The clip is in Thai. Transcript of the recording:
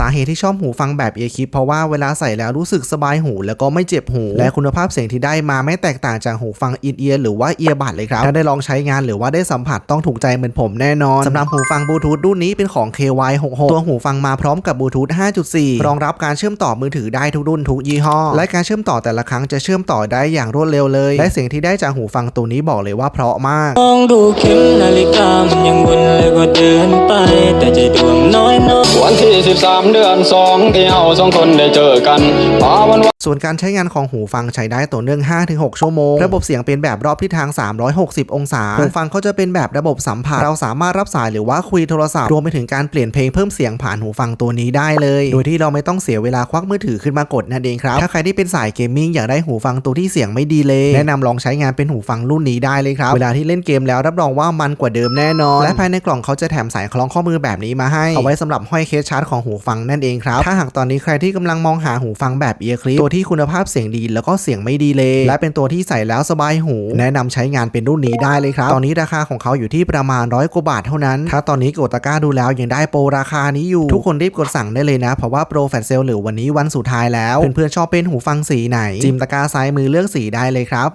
สาเหตุที่ชอบหูฟังแบบเอียร์คิปเพราะว่าเวลาใส่แล้วรู้สึกสบายหู แล้วก็ไม่เจ็บหู และคุณภาพเสียงที่ได้มาไม่แตกต่างจากหูฟังอินเอียร์หรือว่าเอียร์บัดเลยครับถ้าได้ลองใช้งานหรือว่าได้สัมผัสต้องถูกใจเหมือนผมแน่นอนสำหรับหูฟังบลูทูธรุ่นนี้เป็นของ KY66 ตัวหูฟังมาพร้อมกับบลูทูธ5.4 รองรับการเชื่อมต่อมือถือได้ทุกรุ่นทุกยี่ห้อ และการเชื่อมต่อแต่ละครั้งจะเชื่อมต่อได้อย่างรวดเร็วเลย และเสียงที่ได้จากหูฟังตัวนี้บอกเลยว่าเพราะมากมองดูเข็มนาฬิกามันยังวนเลยก็เดินไป แต่จดวงน้อยน้อย สิบสามเดือนสองที่เฮาสองคนได้เจอกันพาวัน ส่วนการใช้งานของหูฟังใช้ได้ต่อเนื่อง 5-6 ชั่วโมง ระบบเสียงเป็นแบบรอบทิศทาง 360 องศา หูฟังเขาจะเป็นแบบระบบสัมผัส เราสามารถรับสายหรือว่าคุยโทรศัพท์ รวมไปถึงการเปลี่ยนเพลงเพิ่มเสียงผ่านหูฟังตัวนี้ได้เลย โดยที่เราไม่ต้องเสียเวลาควักมือถือขึ้นมากดนั่นเองครับ ถ้าใครที่เป็นสายเกมมิ่งอยากได้หูฟังตัวที่เสียงไม่ดีเลย แนะนำลองใช้งานเป็นหูฟังรุ่นนี้ได้เลยครับ เวลาที่เล่นเกมแล้วรับรองว่ามันกว่าเดิมแน่นอน และภายในกล่องเขาจะแถมสายคล้องข้อมือแบบนี้มาให้ เอาไว้สำหรับห้อยเคสชาร์จของหูฟังนั่นเองครับ ถ้าหากตอนนี้ใครที่กำลังมองหาหูฟังแบบเอียร์คลิปตัวที่คุณภาพเสียงดีแล้วก็เสียงไม่ดีเลยและเป็นตัวที่ใส่แล้วสบายหู แนะนำใช้งานเป็นรุ่นนี้ได้เลยครับ ตอนนี้ราคาของเขาอยู่ที่ประมาณร้อยกว่าบาทเท่านั้น ถ้าตอนนี้กดตะกร้าดูแล้วยังได้โปรราคานี้อยู่ ทุกคนรีบกดสั่งได้เลยนะ เพราะว่าโปรแฟลชเซลหรือวันนี้วันสุดท้ายแล้ว เพื่อนๆชอบเป็นหูฟังสีไหน จิมตะกร้าซ้ายมือเลือกสีได้เลยครับ